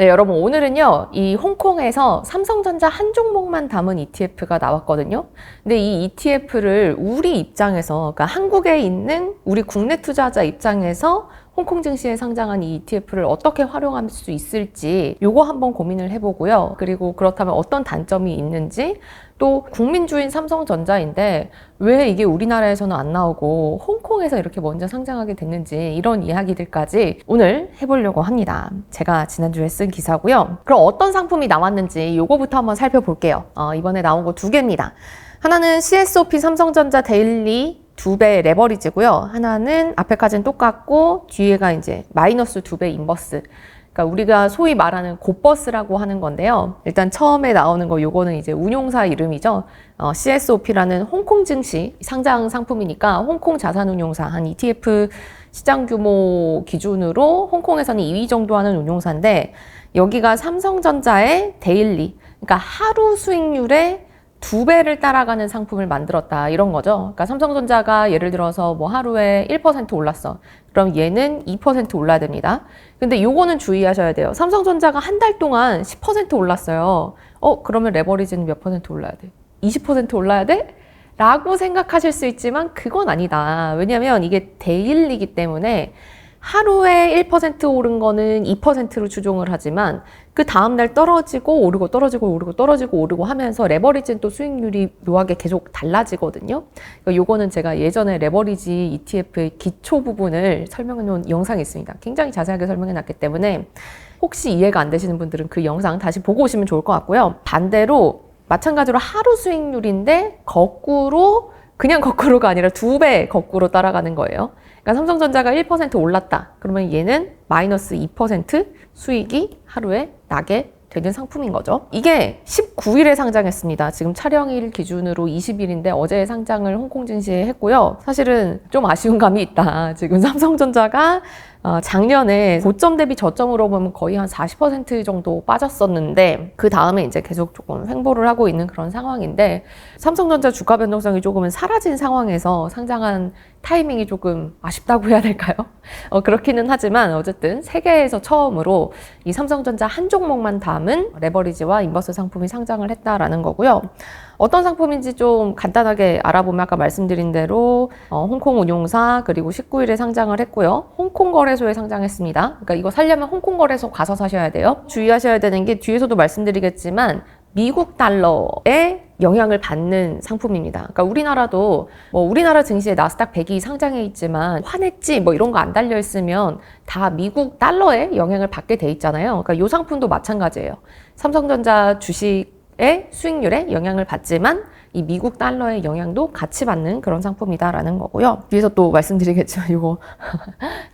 네, 여러분 오늘은요 이 홍콩에서 삼성전자 한 종목만 담은 ETF가 나왔거든요. 근데 이 ETF를 우리 입장에서 그러니까 한국에 있는 우리 국내 투자자 입장에서 홍콩 증시에 상장한 이 ETF를 어떻게 활용할 수 있을지 요거 한번 고민을 해보고요. 그리고 그렇다면 어떤 단점이 있는지 또 국민주인 삼성전자인데 왜 이게 우리나라에서는 안 나오고 홍콩에서 이렇게 먼저 상장하게 됐는지 이런 이야기들까지 오늘 해보려고 합니다. 제가 지난주에 쓴 기사고요. 그럼 어떤 상품이 나왔는지 요거부터 한번 살펴볼게요. 어, 이번에 나온 거 두 개입니다. 하나는 CSOP 삼성전자 데일리 두배 레버리지고요. 하나는 앞에까지는 똑같고 뒤에가 이제 마이너스 두 배 인버스. 그러니까 우리가 소위 말하는 곧버스라고 하는 건데요. 일단 처음에 나오는 거 요거는 이제 운용사 이름이죠. 어, CSOP라는 홍콩 증시 상장 상품이니까 홍콩 자산운용사 한 ETF 시장 규모 기준으로 홍콩에서는 2위 정도 하는 운용사인데 여기가 삼성전자의 데일리 그러니까 하루 수익률의 두 배를 따라가는 상품을 만들었다 이런 거죠. 그러니까 삼성전자가 예를 들어서 뭐 하루에 1% 올랐어. 그럼 얘는 2% 올라야 됩니다. 근데 요거는 주의하셔야 돼요. 삼성전자가 한 달 동안 10% 올랐어요. 어, 그러면 레버리지는 몇 퍼센트 올라야 돼? 20% 올라야 돼? 라고 생각하실 수 있지만 그건 아니다. 왜냐면 이게 데일리기 때문에 하루에 1% 오른 거는 2%로 추종을 하지만 그 다음날 떨어지고 오르고 떨어지고 오르고 떨어지고 오르고 하면서 레버리지는 또 수익률이 묘하게 계속 달라지거든요. 그러니까 요거는 제가 예전에 레버리지 ETF의 기초 부분을 설명해 놓은 영상이 있습니다. 굉장히 자세하게 설명해 놨기 때문에 혹시 이해가 안 되시는 분들은 그 영상 다시 보고 오시면 좋을 것 같고요. 반대로 마찬가지로 하루 수익률인데 거꾸로 그냥 거꾸로가 아니라 두 배 거꾸로 따라가는 거예요. 그러니까 삼성전자가 1% 올랐다. 그러면 얘는 마이너스 2% 수익이 하루에 나게 되는 상품인 거죠. 이게 19일에 상장했습니다. 지금 촬영일 기준으로 20일인데 어제 상장을 홍콩 증시에 했고요. 사실은 좀 아쉬운 감이 있다. 지금 삼성전자가 어, 작년에 고점 대비 저점으로 보면 거의 한 40% 정도 빠졌었는데 그 다음에 이제 계속 조금 횡보를 하고 있는 그런 상황인데 삼성전자 주가 변동성이 조금은 사라진 상황에서 상장한 타이밍이 조금 아쉽다고 해야 될까요? 어, 그렇기는 하지만 어쨌든 세계에서 처음으로 이 삼성전자 한 종목만 담은 레버리지와 인버스 상품이 상장을 했다라는 거고요. 어떤 상품인지 좀 간단하게 알아보면 아까 말씀드린 대로 어, 홍콩 운용사 그리고 19일에 상장을 했고요. 홍콩 거래 소에 상장했습니다. 그러니까 이거 살려면 홍콩 거래소 가서 사셔야 돼요. 주의하셔야 되는 게 뒤에서도 말씀드리겠지만 미국 달러에 영향을 받는 상품입니다. 그러니까 우리나라도 뭐 우리나라 증시에 나스닥 100이 상장해 있지만 환했지 뭐 이런 거 안 달려 있으면 다 미국 달러에 영향을 받게 돼 있잖아요. 그러니까 이 상품도 마찬가지예요. 삼성전자 주식의 수익률에 영향을 받지만 이 미국 달러의 영향도 같이 받는 그런 상품이다라는 거고요. 뒤에서 또 말씀드리겠지만 이거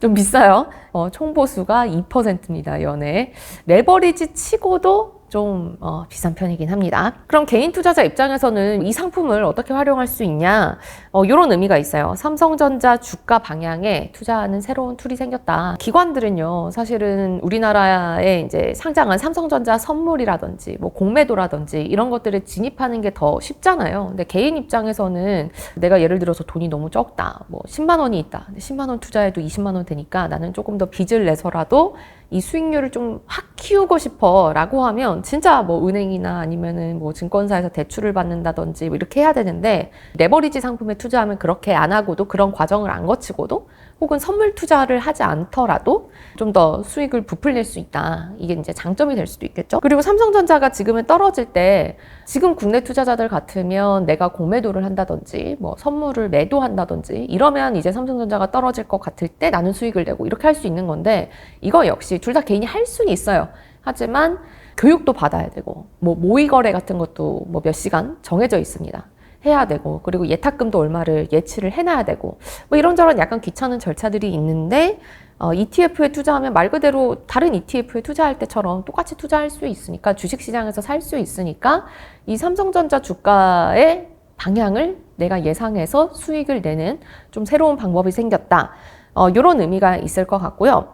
좀 비싸요. 어, 총보수가 2%입니다. 연에 레버리지 치고도 좀 어, 비싼 편이긴 합니다. 그럼 개인 투자자 입장에서는 이 상품을 어떻게 활용할 수 있냐? 어, 이런 의미가 있어요. 삼성전자 주가 방향에 투자하는 새로운 툴이 생겼다. 기관들은요, 사실은 우리나라에 이제 상장한 삼성전자 선물이라든지 뭐 공매도라든지 이런 것들에 진입하는 게 더 쉽잖아요. 근데 개인 입장에서는 내가 예를 들어서 돈이 너무 적다. 뭐 10만 원이 있다. 근데 10만 원 투자해도 20만 원 되니까 나는 조금 더 빚을 내서라도 이 수익률을 좀 확 키우고 싶어 라고 하면 진짜 뭐 은행이나 아니면은 뭐 증권사에서 대출을 받는다든지 뭐 이렇게 해야 되는데 레버리지 상품에 투자하면 그렇게 안 하고도 그런 과정을 안 거치고도 혹은 선물 투자를 하지 않더라도 좀 더 수익을 부풀릴 수 있다. 이게 이제 장점이 될 수도 있겠죠. 그리고 삼성전자가 지금은 떨어질 때 지금 국내 투자자들 같으면 내가 공매도를 한다든지 뭐 선물을 매도한다든지 이러면 이제 삼성전자가 떨어질 것 같을 때 나는 수익을 내고 이렇게 할 수 있는 건데 이거 역시 둘 다 개인이 할 수는 있어요. 하지만 교육도 받아야 되고 뭐 모의 거래 같은 것도 뭐 몇 시간 정해져 있습니다. 해야 되고 그리고 예탁금도 얼마를 예치를 해놔야 되고 뭐 이런저런 약간 귀찮은 절차들이 있는데 어, ETF에 투자하면 말 그대로 다른 ETF에 투자할 때처럼 똑같이 투자할 수 있으니까 주식시장에서 살 수 있으니까 이 삼성전자 주가의 방향을 내가 예상해서 수익을 내는 좀 새로운 방법이 생겼다. 어, 이런 의미가 있을 것 같고요.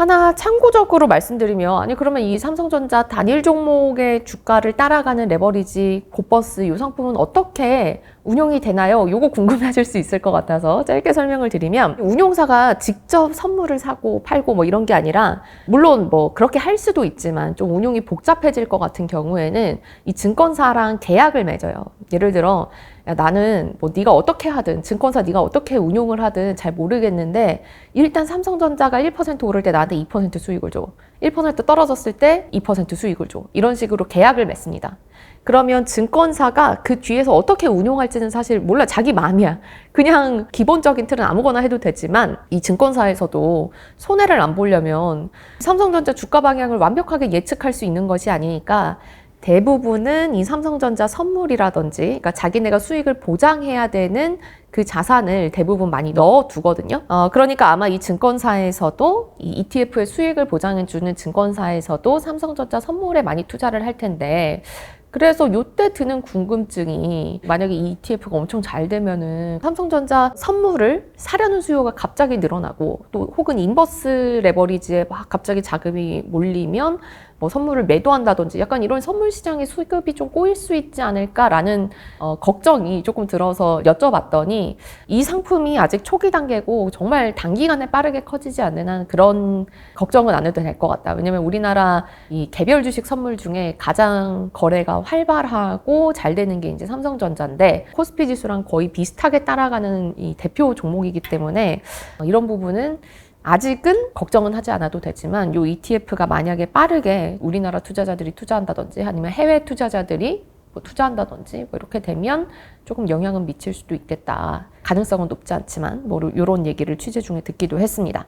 하나 참고적으로 말씀드리면 아니 그러면 이 삼성전자 단일 종목의 주가를 따라가는 레버리지 고버스 이 상품은 어떻게 운용이 되나요? 요거 궁금해하실 수 있을 것 같아서 짧게 설명을 드리면 운용사가 직접 선물을 사고 팔고 뭐 이런 게 아니라 물론 뭐 그렇게 할 수도 있지만 좀 운용이 복잡해질 것 같은 경우에는 이 증권사랑 계약을 맺어요. 예를 들어 야, 나는 뭐 네가 어떻게 하든 증권사 네가 어떻게 운용을 하든 잘 모르겠는데 일단 삼성전자가 1% 오를 때 나한테 2% 수익을 줘. 1% 떨어졌을 때 2% 수익을 줘. 이런 식으로 계약을 맺습니다. 그러면 증권사가 그 뒤에서 어떻게 운용할지는 사실 몰라. 자기 마음이야. 그냥 기본적인 틀은 아무거나 해도 되지만 이 증권사에서도 손해를 안 보려면 삼성전자 주가 방향을 완벽하게 예측할 수 있는 것이 아니니까 대부분은 이 삼성전자 선물이라든지, 그러니까 자기네가 수익을 보장해야 되는 그 자산을 대부분 많이 넣어 두거든요. 어, 그러니까 아마 이 증권사에서도 이 ETF의 수익을 보장해 주는 증권사에서도 삼성전자 선물에 많이 투자를 할 텐데, 그래서 요때 드는 궁금증이 만약에 이 ETF가 엄청 잘 되면은 삼성전자 선물을 사려는 수요가 갑자기 늘어나고 또 혹은 인버스 레버리지에 막 갑자기 자금이 몰리면 뭐 선물을 매도한다든지 약간 이런 선물 시장의 수급이 좀 꼬일 수 있지 않을까라는 어, 걱정이 조금 들어서 여쭤봤더니 이 상품이 아직 초기 단계고 정말 단기간에 빠르게 커지지 않는 한 그런 걱정은 안 해도 될 것 같다. 왜냐면 우리나라 이 개별 주식 선물 중에 가장 거래가 활발하고 잘 되는 게 이제 삼성전자인데 코스피 지수랑 거의 비슷하게 따라가는 이 대표 종목이기 때문에 어, 이런 부분은 아직은 걱정은 하지 않아도 되지만 요 ETF가 만약에 빠르게 우리나라 투자자들이 투자한다든지 아니면 해외 투자자들이 뭐 투자한다든지 뭐 이렇게 되면 조금 영향은 미칠 수도 있겠다. 가능성은 높지 않지만 뭐 이런 얘기를 취재 중에 듣기도 했습니다.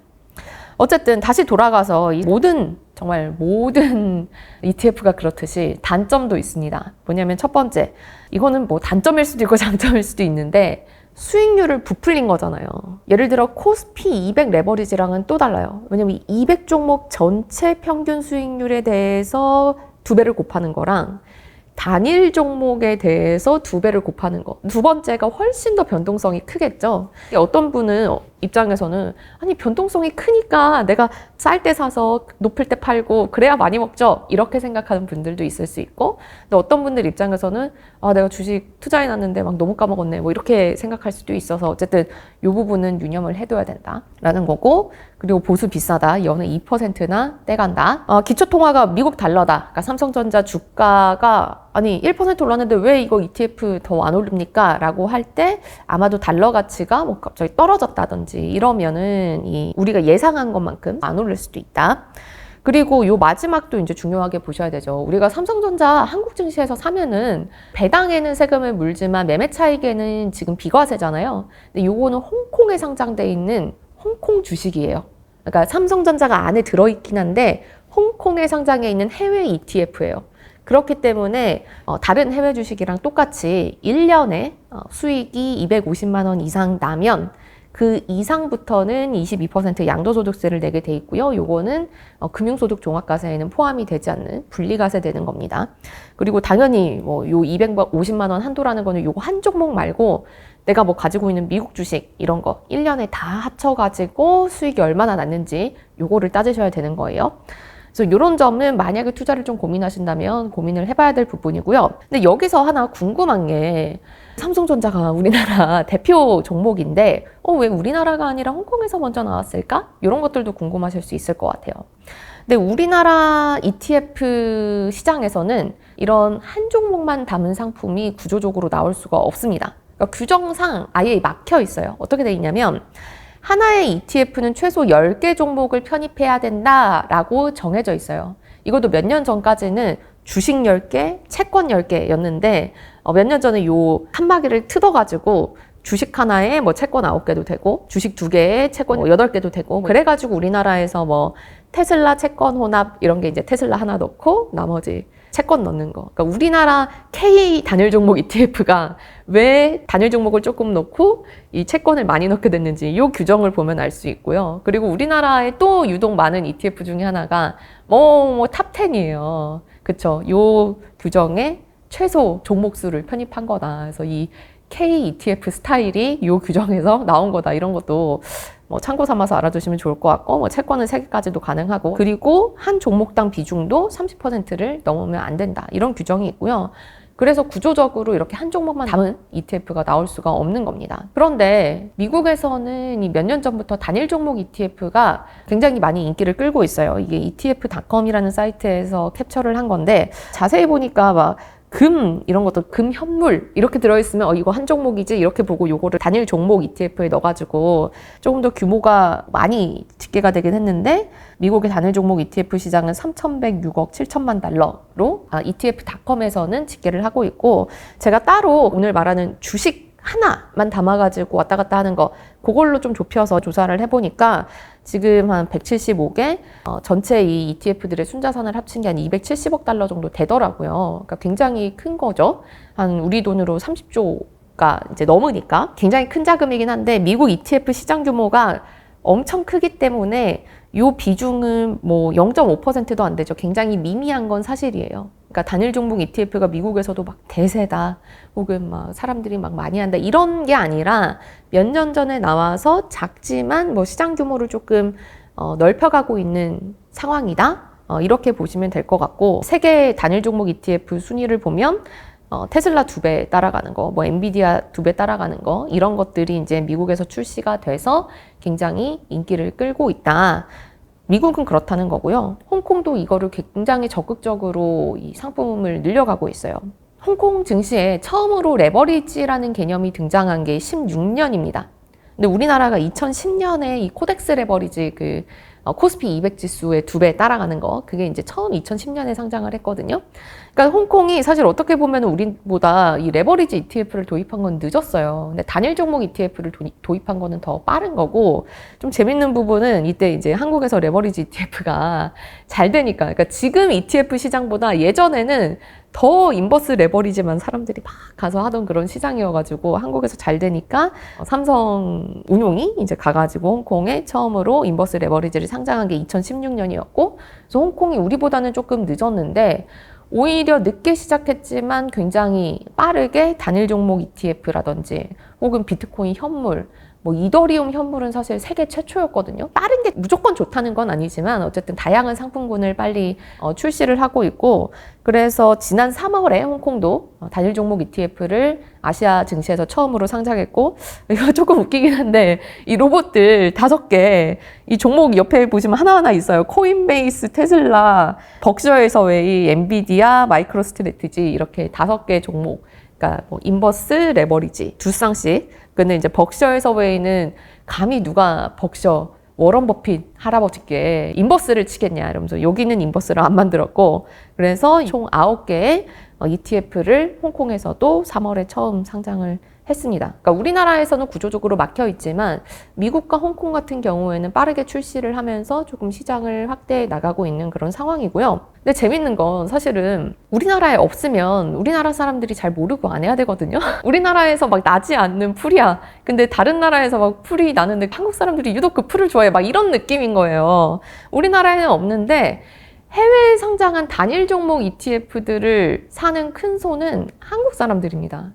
어쨌든 다시 돌아가서 이 모든 정말 모든 ETF가 그렇듯이 단점도 있습니다. 뭐냐면 첫 번째 이거는 뭐 단점일 수도 있고 장점일 수도 있는데 수익률을 부풀린 거잖아요. 예를 들어 코스피 200 레버리지랑은 또 달라요. 왜냐면 200 종목 전체 평균 수익률에 대해서 두 배를 곱하는 거랑 단일 종목에 대해서 두 배를 곱하는 거. 두 번째가 훨씬 더 변동성이 크겠죠. 어떤 분은 입장에서는 아니 변동성이 크니까 내가 쌀 때 사서 높을 때 팔고 그래야 많이 먹죠 이렇게 생각하는 분들도 있을 수 있고 근데 어떤 분들 입장에서는 아 내가 주식 투자해 놨는데 막 너무 까먹었네 뭐 이렇게 생각할 수도 있어서 어쨌든 이 부분은 유념을 해둬야 된다라는 거고 그리고 보수 비싸다 연은 2%나 떼간다 어, 기초 통화가 미국 달러다 그러니까 삼성전자 주가가 아니 1% 올랐는데 왜 이거 ETF 더 안 올립니까 라고 할 때 아마도 달러 가치가 뭐 갑자기 떨어졌다든지 이러면은 이 우리가 예상한 것만큼 안 오를 수도 있다. 그리고 요 마지막도 이제 중요하게 보셔야 되죠. 우리가 삼성전자 한국 증시에서 사면은 배당에는 세금을 물지만 매매 차익에는 지금 비과세잖아요. 근데 요거는 홍콩에 상장돼 있는 홍콩 주식이에요. 그러니까 삼성전자가 안에 들어있긴 한데 홍콩에 상장해 있는 해외 ETF예요. 그렇기 때문에 어, 다른 해외 주식이랑 똑같이 1년에 어, 수익이 250만 원 이상 나면 그 이상부터는 22% 양도소득세를 내게 돼 있고요. 요거는 어, 금융소득 종합과세에는 포함이 되지 않는 분리과세 되는 겁니다. 그리고 당연히 뭐 요 250만 원 한도라는 거는 요거 한 종목 말고 내가 뭐 가지고 있는 미국 주식 이런 거 1년에 다 합쳐 가지고 수익이 얼마나 났는지 요거를 따지셔야 되는 거예요. 그래서 이런 점은 만약에 투자를 좀 고민하신다면 고민을 해봐야 될 부분이고요. 근데 여기서 하나 궁금한 게 삼성전자가 우리나라 대표 종목인데 어, 왜 우리나라가 아니라 홍콩에서 먼저 나왔을까? 이런 것들도 궁금하실 수 있을 것 같아요. 근데 우리나라 ETF 시장에서는 이런 한 종목만 담은 상품이 구조적으로 나올 수가 없습니다. 그러니까 규정상 아예 막혀 있어요. 어떻게 돼 있냐면 하나의 ETF는 최소 10개 종목을 편입해야 된다라고 정해져 있어요. 이것도 몇 년 전까지는 주식 10개, 채권 10개였는데 어, 몇년 전에 요 칸막이를 뜯어가지고 주식 하나에 뭐 채권 9개도 되고 주식 2개에 채권 뭐 8개도 되고 뭐 그래가지고 우리나라에서 뭐 테슬라 채권 혼합 이런 게 이제 테슬라 하나 넣고 나머지 채권 넣는 거. 그러니까 우리나라 K 단일 종목 ETF가 왜 단일 종목을 조금 넣고 이 채권을 많이 넣게 됐는지 이 규정을 보면 알 수 있고요. 그리고 우리나라에 또 유독 많은 ETF 중에 하나가 뭐, 뭐, 탑10이에요. 그쵸. 요 규정에 최소 종목 수를 편입한 거다. 그래서 이 K ETF 스타일이 요 규정에서 나온 거다. 이런 것도 뭐 참고 삼아서 알아두시면 좋을 것 같고 뭐 채권은 3개까지도 가능하고 그리고 한 종목당 비중도 30%를 넘으면 안 된다. 이런 규정이 있고요. 그래서 구조적으로 이렇게 한 종목만 담은 ETF가 나올 수가 없는 겁니다. 그런데 미국에서는 이몇년 전부터 단일 종목 ETF가 굉장히 많이 인기를 끌고 있어요. 이게 ETF.com이라는 사이트에서 캡처를 한 건데 자세히 보니까 막 금 이런 것도 금 현물 이렇게 들어있으면 어 이거 한 종목이지? 이렇게 보고 요거를 단일 종목 ETF에 넣어가지고 조금 더 규모가 많이 집계가 되긴 했는데 미국의 단일 종목 ETF 시장은 3,106억 7천만 달러로 아, ETF.com에서는 집계를 하고 있고 제가 따로 오늘 말하는 주식 하나만 담아가지고 왔다 갔다 하는 거 그걸로 좀 좁혀서 조사를 해보니까 지금 한 175개 어, 전체 이 ETF들의 순자산을 합친 게 한 270억 달러 정도 되더라고요. 그러니까 굉장히 큰 거죠. 한 우리 돈으로 30조가 이제 넘으니까 굉장히 큰 자금이긴 한데 미국 ETF 시장 규모가 엄청 크기 때문에 요 비중은 뭐 0.5%도 안 되죠. 굉장히 미미한 건 사실이에요. 그러니까 단일 종목 ETF가 미국에서도 막 대세다 혹은 막 사람들이 막 많이 한다 이런 게 아니라 몇 년 전에 나와서 작지만 뭐 시장 규모를 조금 어, 넓혀가고 있는 상황이다 어, 이렇게 보시면 될 것 같고 세계 단일 종목 ETF 순위를 보면 어, 테슬라 두 배 따라가는 거, 뭐 엔비디아 두 배 따라가는 거 이런 것들이 이제 미국에서 출시가 돼서 굉장히 인기를 끌고 있다. 미국은 그렇다는 거고요. 홍콩도 이거를 굉장히 적극적으로 이 상품을 늘려가고 있어요. 홍콩 증시에 처음으로 레버리지라는 개념이 등장한 게 16년입니다. 근데 우리나라가 2010년에 이 코덱스 레버리지 그 어, 코스피 200 지수의 두 배 따라가는 거 그게 이제 처음 2010년에 상장을 했거든요. 그러니까 홍콩이 사실 어떻게 보면 우리보다 이 레버리지 ETF를 도입한 건 늦었어요. 근데 단일 종목 ETF를 도, 입 한 거는 더 빠른 거고 좀 재밌는 부분은 이때 이제 한국에서 레버리지 ETF가 잘 되니까 그러니까 지금 ETF 시장보다 예전에는 더 인버스 레버리지만 사람들이 막 가서 하던 그런 시장이어가지고 한국에서 잘 되니까 삼성 운용이 이제 가가지고 홍콩에 처음으로 인버스 레버리지를 상장한 게 2016년이었고 그래서 홍콩이 우리보다는 조금 늦었는데 오히려 늦게 시작했지만 굉장히 빠르게 단일 종목 ETF라든지 혹은 비트코인 현물 뭐 이더리움 현물은 사실 세계 최초였거든요. 다른 게 무조건 좋다는 건 아니지만 어쨌든 다양한 상품군을 빨리 어, 출시를 하고 있고 그래서 지난 3월에 홍콩도 어, 단일 종목 ETF를 아시아 증시에서 처음으로 상장했고 이거 조금 웃기긴 한데 이 로봇들 다섯 개 이 종목 옆에 보시면 하나하나 있어요. 코인베이스, 테슬라, 벅셔에서 웨이, 엔비디아, 마이크로 스트레티지 이렇게 다섯 개 종목 그러니까 뭐 인버스, 레버리지 두 쌍씩 근데 이제 벅셔에서 웨이는 감히 누가 벅셔 워런 버핏 할아버지께 인버스를 치겠냐 이러면서 여기는 인버스를 안 만들었고 그래서 총 9개의 ETF를 홍콩에서도 3월에 처음 상장을 했습니다. 그러니까 우리나라에서는 구조적으로 막혀 있지만 미국과 홍콩 같은 경우에는 빠르게 출시를 하면서 조금 시장을 확대해 나가고 있는 그런 상황이고요. 근데 재밌는 건 사실은 우리나라에 없으면 우리나라 사람들이 잘 모르고 안 해야 되거든요. 우리나라에서 막 나지 않는 풀이야. 근데 다른 나라에서 막 풀이 나는데 한국 사람들이 유독 그 풀을 좋아해. 막 이런 느낌인 거예요. 우리나라에는 없는데 해외에 상장한 단일 종목 ETF들을 사는 큰 손은 한국 사람들입니다.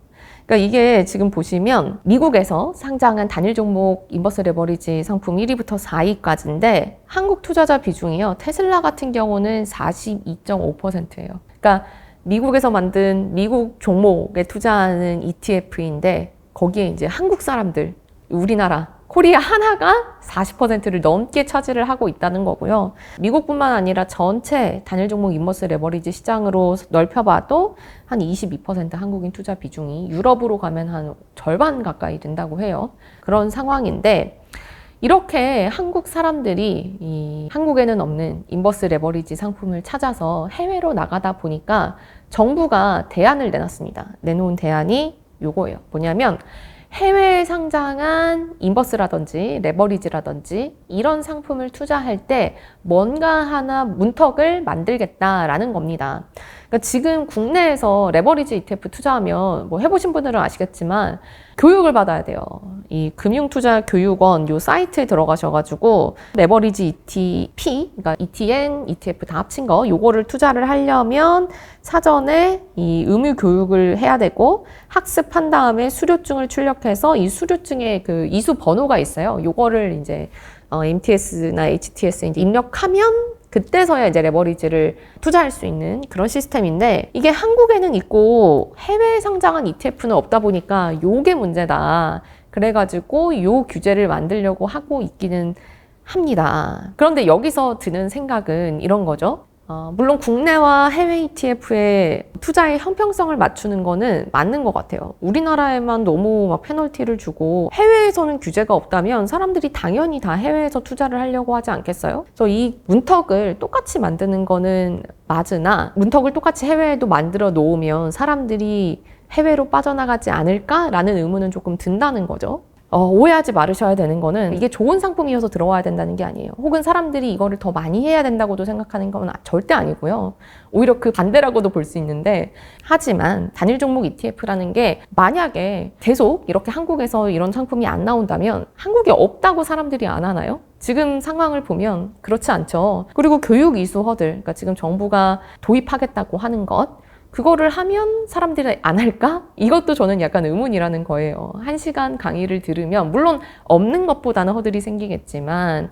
그러니까 이게 지금 보시면 미국에서 상장한 단일 종목 인버스 레버리지 상품 1위부터 4위까지인데 한국 투자자 비중이요. 테슬라 같은 경우는 42.5%예요. 그러니까 미국에서 만든 미국 종목에 투자하는 ETF인데 거기에 이제 한국 사람들, 우리나라 코리아 하나가 40%를 넘게 차지를 하고 있다는 거고요. 미국뿐만 아니라 전체 단일 종목 인버스 레버리지 시장으로 넓혀봐도 한 22% 한국인 투자 비중이 유럽으로 가면 한 절반 가까이 된다고 해요. 그런 상황인데 이렇게 한국 사람들이 이 한국에는 없는 인버스 레버리지 상품을 찾아서 해외로 나가다 보니까 정부가 대안을 내놨습니다. 내놓은 대안이 요거예요. 뭐냐면 해외에 상장한 인버스라든지 레버리지라든지 이런 상품을 투자할 때 뭔가 하나 문턱을 만들겠다라는 겁니다. 그러니까 지금 국내에서 레버리지 ETF 투자하면 뭐 해보신 분들은 아시겠지만 교육을 받아야 돼요. 이 금융투자교육원 요 사이트에 들어가셔가지고 레버리지 ETP, 그러니까 ETN, ETF 다 합친 거 요거를 투자를 하려면 사전에 이 의무 교육을 해야 되고 학습한 다음에 수료증을 출력해서 이 수료증에 그 이수 번호가 있어요. 요거를 이제 어, MTS나 HTS에 이제 입력하면 그때서야 이제 레버리지를 투자할 수 있는 그런 시스템인데 이게 한국에는 있고 해외에 상장한 ETF는 없다 보니까 요게 문제다. 그래가지고 요 규제를 만들려고 하고 있기는 합니다. 그런데 여기서 드는 생각은 이런 거죠. 어, 물론 국내와 해외 ETF의 투자의 형평성을 맞추는 거는 맞는 것 같아요. 우리나라에만 너무 막 페널티를 주고 해외에서는 규제가 없다면 사람들이 당연히 다 해외에서 투자를 하려고 하지 않겠어요? 그래서 이 문턱을 똑같이 만드는 거는 맞으나 문턱을 똑같이 해외에도 만들어 놓으면 사람들이 해외로 빠져나가지 않을까라는 의문은 조금 든다는 거죠. 어, 오해하지 말으셔야 되는 거는 이게 좋은 상품이어서 들어와야 된다는 게 아니에요. 혹은 사람들이 이거를 더 많이 해야 된다고도 생각하는 건 절대 아니고요. 오히려 그 반대라고도 볼 수 있는데 하지만 단일 종목 ETF라는 게 만약에 계속 이렇게 한국에서 이런 상품이 안 나온다면 한국에 없다고 사람들이 안 하나요? 지금 상황을 보면 그렇지 않죠. 그리고 교육 이수 허들, 그러니까 지금 정부가 도입하겠다고 하는 것, 그거를 하면 사람들이 안 할까? 이것도 저는 약간 의문이라는 거예요. 한 시간 강의를 들으면, 물론 없는 것보다는 허들이 생기겠지만,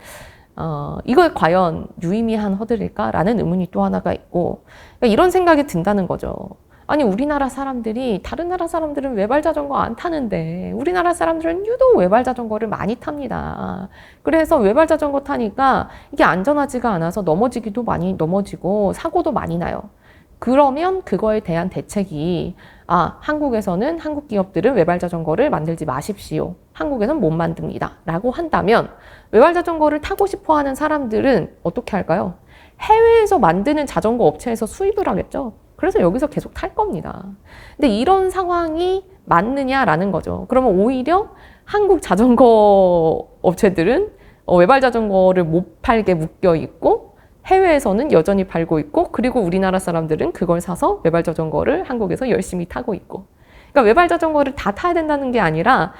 어, 이걸 과연 유의미한 허들일까라는 의문이 또 하나가 있고, 그러니까 이런 생각이 든다는 거죠. 아니, 우리나라 사람들이, 다른 나라 사람들은 외발 자전거 안 타는데, 우리나라 사람들은 유독 외발 자전거를 많이 탑니다. 그래서 외발 자전거 타니까 이게 안전하지가 않아서 넘어지기도 많이 넘어지고, 사고도 많이 나요. 그러면 그거에 대한 대책이 아, 한국에서는 한국 기업들은 외발 자전거를 만들지 마십시오. 한국에서는 못 만듭니다. 라고 한다면 외발 자전거를 타고 싶어 하는 사람들은 어떻게 할까요? 해외에서 만드는 자전거 업체에서 수입을 하겠죠. 그래서 여기서 계속 탈 겁니다. 근데 이런 상황이 맞느냐라는 거죠. 그러면 오히려 한국 자전거 업체들은 어, 외발 자전거를 못 팔게 묶여 있고 해외에서는 여전히 팔고 있고 그리고 우리나라 사람들은 그걸 사서 외발 자전거를 한국에서 열심히 타고 있고 그러니까 외발 자전거를 다 타야 된다는 게 아니라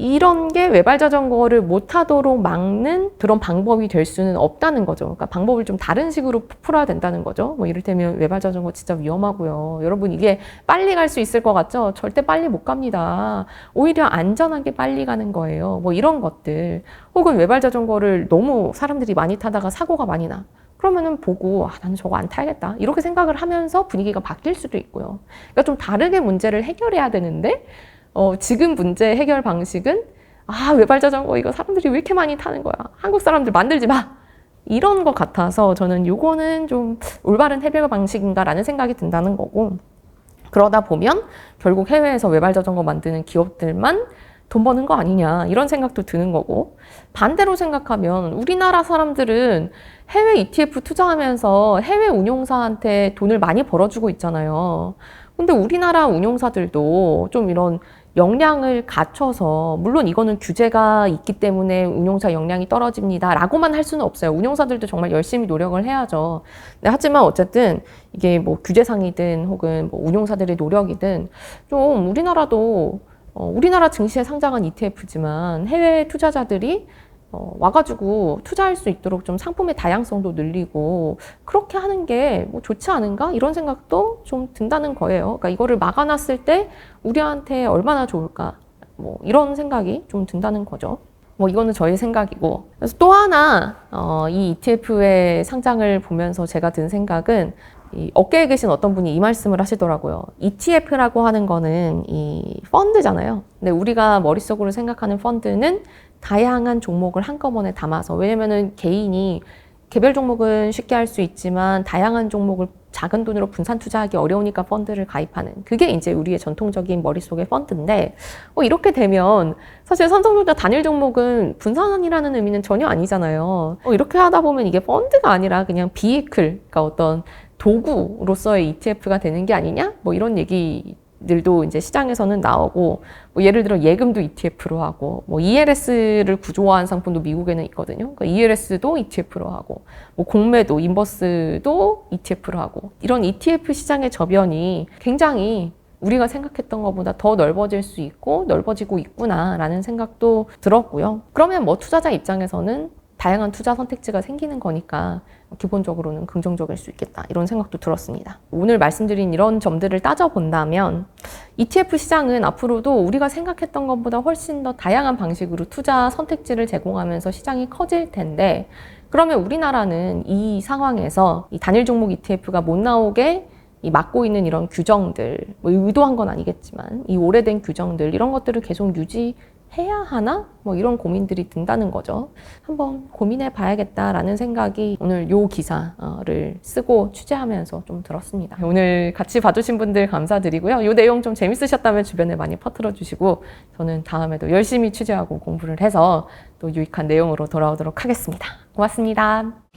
이런 게 외발 자전거를 못 타도록 막는 그런 방법이 될 수는 없다는 거죠. 그러니까 방법을 좀 다른 식으로 풀어야 된다는 거죠. 뭐 이를테면 외발 자전거 진짜 위험하고요. 여러분 이게 빨리 갈 수 있을 것 같죠? 절대 빨리 못 갑니다. 오히려 안전하게 빨리 가는 거예요. 뭐 이런 것들. 혹은 외발 자전거를 너무 사람들이 많이 타다가 사고가 많이 나. 그러면은 보고 아, 나는 저거 안 타야겠다 이렇게 생각을 하면서 분위기가 바뀔 수도 있고요. 그러니까 좀 다르게 문제를 해결해야 되는데 어, 지금 문제 해결 방식은 아 외발 자전거 이거 사람들이 왜 이렇게 많이 타는 거야? 한국 사람들 만들지 마. 이런 것 같아서 저는 요거는 좀 올바른 해결 방식인가라는 생각이 든다는 거고 그러다 보면 결국 해외에서 외발 자전거 만드는 기업들만 돈 버는 거 아니냐 이런 생각도 드는 거고. 반대로 생각하면 우리나라 사람들은 해외 ETF 투자하면서 해외 운용사한테 돈을 많이 벌어주고 있잖아요. 근데 우리나라 운용사들도 좀 이런 역량을 갖춰서 물론 이거는 규제가 있기 때문에 운용사 역량이 떨어집니다 라고만 할 수는 없어요. 운용사들도 정말 열심히 노력을 해야죠. 네, 하지만 어쨌든 이게 뭐 규제상이든 혹은 뭐 운용사들의 노력이든 좀 우리나라도 어, 우리나라 증시에 상장한 ETF지만 해외 투자자들이 어, 와가지고 투자할 수 있도록 좀 상품의 다양성도 늘리고 그렇게 하는 게 뭐 좋지 않은가 이런 생각도 좀 든다는 거예요. 그러니까 이거를 막아놨을 때 우리한테 얼마나 좋을까 뭐 이런 생각이 좀 든다는 거죠. 뭐 이거는 저의 생각이고 그래서 또 하나 어, 이 ETF의 상장을 보면서 제가 든 생각은 이 어깨에 계신 어떤 분이 이 말씀을 하시더라고요. ETF라고 하는 거는 이 펀드잖아요. 근데 우리가 머릿속으로 생각하는 펀드는 다양한 종목을 한꺼번에 담아서 왜냐면은 개인이 개별 종목은 쉽게 할 수 있지만 다양한 종목을 작은 돈으로 분산 투자하기 어려우니까 펀드를 가입하는 그게 이제 우리의 전통적인 머릿속의 펀드인데 어, 이렇게 되면 사실 삼성전자 단일 종목은 분산이라는 의미는 전혀 아니잖아요. 어, 이렇게 하다 보면 이게 펀드가 아니라 그냥 비이클, 그러니까 어떤 도구로서의 ETF가 되는 게 아니냐? 뭐 이런 얘기 들도 이제 시장에서는 나오고 뭐 예를 들어 예금도 ETF로 하고 뭐 ELS를 구조화한 상품도 미국에는 있거든요. 그러니까 ELS도 ETF로 하고 뭐 공매도 인버스도 ETF로 하고 이런 ETF 시장의 저변이 굉장히 우리가 생각했던 것보다 더 넓어질 수 있고 넓어지고 있구나라는 생각도 들었고요. 그러면 뭐 투자자 입장에서는 다양한 투자 선택지가 생기는 거니까 기본적으로는 긍정적일 수 있겠다 이런 생각도 들었습니다. 오늘 말씀드린 이런 점들을 따져본다면 ETF 시장은 앞으로도 우리가 생각했던 것보다 훨씬 더 다양한 방식으로 투자 선택지를 제공하면서 시장이 커질 텐데 그러면 우리나라는 이 상황에서 이 단일 종목 ETF가 못 나오게 이 막고 있는 이런 규정들, 뭐 의도한 건 아니겠지만 이 오래된 규정들 이런 것들을 계속 유지 해야 하나? 뭐 이런 고민들이 든다는 거죠. 한번 고민해 봐야겠다라는 생각이 오늘 요 기사를 쓰고 취재하면서 좀 들었습니다. 오늘 같이 봐주신 분들 감사드리고요. 요 내용 좀 재밌으셨다면 주변에 많이 퍼뜨려 주시고 저는 다음에도 열심히 취재하고 공부를 해서 또 유익한 내용으로 돌아오도록 하겠습니다. 고맙습니다.